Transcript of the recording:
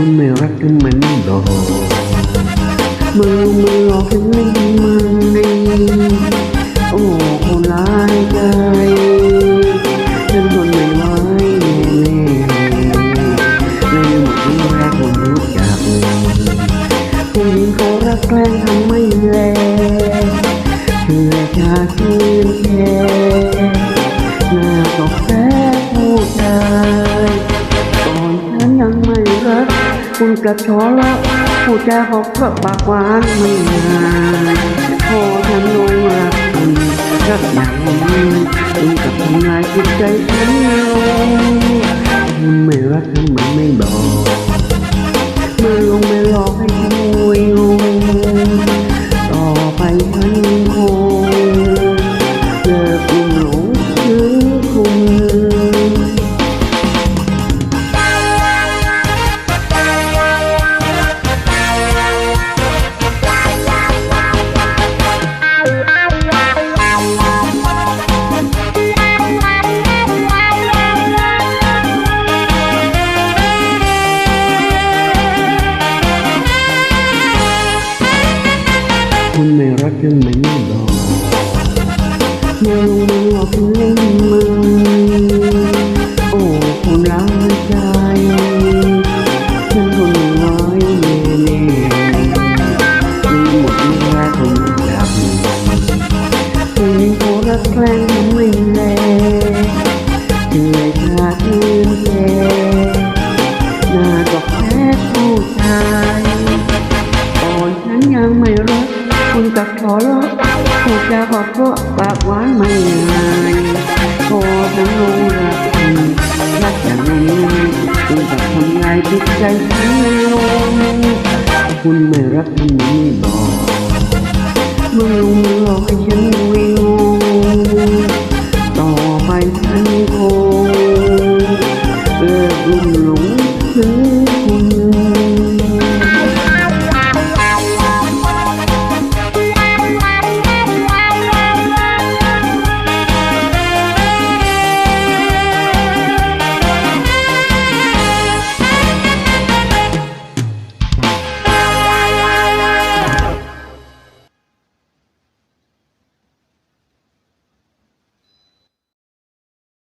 คุณไม่รักกันมันไม่บอกมือมือหลอกกันไม่มันดีโอ้คนร้ายใจฉันทนไม่ไหวแน่ๆเลยหมดที่แรกผมรู้จักผู้หญิงเขารักแกล้งทำไม่แลเชื่อชาชื่นแค่ รักคุณกระชอละผู้จาหอกกระปากหวานไม่นานพอฉันลงรักคุณรักอย่างนี้คุณกับทำลายจิตใจฉันลงคุณไม่รักทำไมไม่บอก คุณไม่รักกันไหมแน่ดอกไม่ลงมือหลอกเล่นมือโอ้คนร้ายใจฉันทนไม่ไหวเน่แน่มีหมดเวลาคนจับผู้หญิงเขารักแกล้งไม่แน่ คุณกับขอร้องถูกจะขอบเพราปากหวานไม่นายพอผมลงรักคุณรักอย่างนั้คุณกับทำลายจิตใจทั้งลงคุณไม่รักคุณไม่บอกเมื่อลงหลอกฉันวิวต่อไปฉันคงเลิกลุ่ม